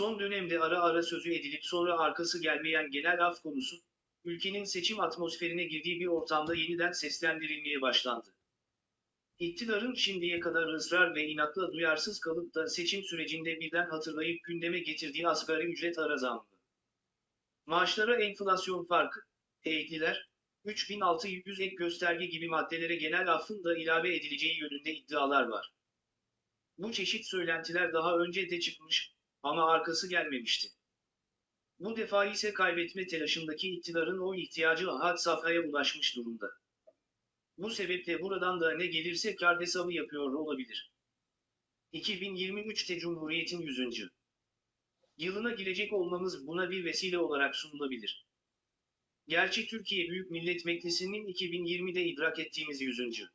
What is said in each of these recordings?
Son dönemde ara ara sözü edilip sonra arkası gelmeyen genel af konusu, ülkenin seçim atmosferine girdiği bir ortamda yeniden seslendirilmeye başlandı. İktidarın şimdiye kadar ısrar ve inatla duyarsız kalıp da seçim sürecinde birden hatırlayıp gündeme getirdiği asgari ücret ara zammı. Maaşlara enflasyon farkı, eğitiler, 3600 ek gösterge gibi maddelere genel affın da ilave edileceği yönünde iddialar var. Bu çeşit söylentiler daha önce de çıkmış ama arkası gelmemişti. Bu defa ise kaybetme telaşındaki iktidarın o ihtiyacı had safhaya ulaşmış durumda. Bu sebeple buradan da ne gelirse kar hesabı yapıyor olabilir. 2023'te Cumhuriyet'in 100. yılına girecek olmamız buna bir vesile olarak sunulabilir. Gerçi Türkiye Büyük Millet Meclisi'nin 2020'de idrak ettiğimiz 100.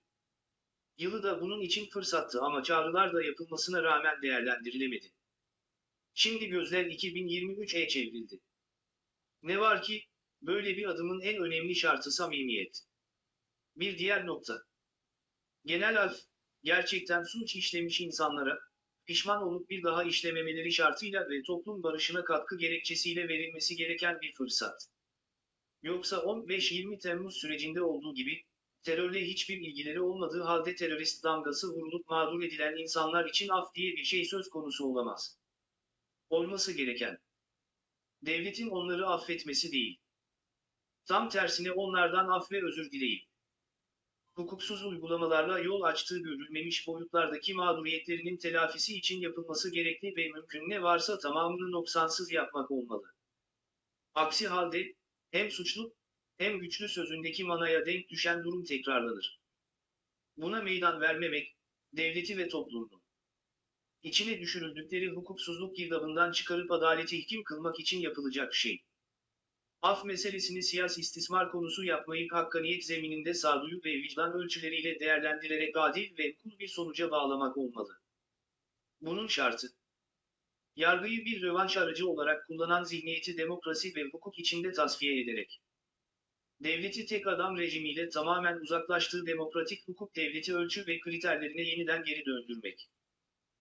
yılı da bunun için fırsattı ama çağrılar da yapılmasına rağmen değerlendirilemedi. Şimdi gözler 2023'e çevrildi. Ne var ki, böyle bir adımın en önemli şartı samimiyet. Bir diğer nokta. Genel af, gerçekten suç işlemiş insanlara, pişman olup bir daha işlememeleri şartıyla ve toplum barışına katkı gerekçesiyle verilmesi gereken bir fırsat. Yoksa 15-20 Temmuz sürecinde olduğu gibi, terörle hiçbir ilgileri olmadığı halde terörist damgası vurulup mağdur edilen insanlar için af diye bir şey söz konusu olamaz. Olması gereken, devletin onları affetmesi değil. Tam tersine onlardan af ve özür dileyip, hukuksuz uygulamalarla yol açtığı görülmemiş boyutlardaki mağduriyetlerinin telafisi için yapılması gerekli ve mümkün ne varsa tamamını noksansız yapmak olmalı. Aksi halde, hem suçlu, hem güçlü sözündeki manaya denk düşen durum tekrarlanır. Buna meydan vermemek, devleti ve toplumu, içine düşürüldükleri hukuksuzluk girdabından çıkarıp adaleti hakim kılmak için yapılacak şey. Af meselesini siyasi istismar konusu yapmayıp hakkaniyet zemininde sağduyu ve vicdan ölçüleriyle değerlendirerek adil ve kul bir sonuca bağlamak olmalı. Bunun şartı, yargıyı bir rövanş aracı olarak kullanan zihniyeti demokrasi ve hukuk içinde tasfiye ederek, devleti tek adam rejimiyle tamamen uzaklaştığı demokratik hukuk devleti ölçü ve kriterlerine yeniden geri döndürmek.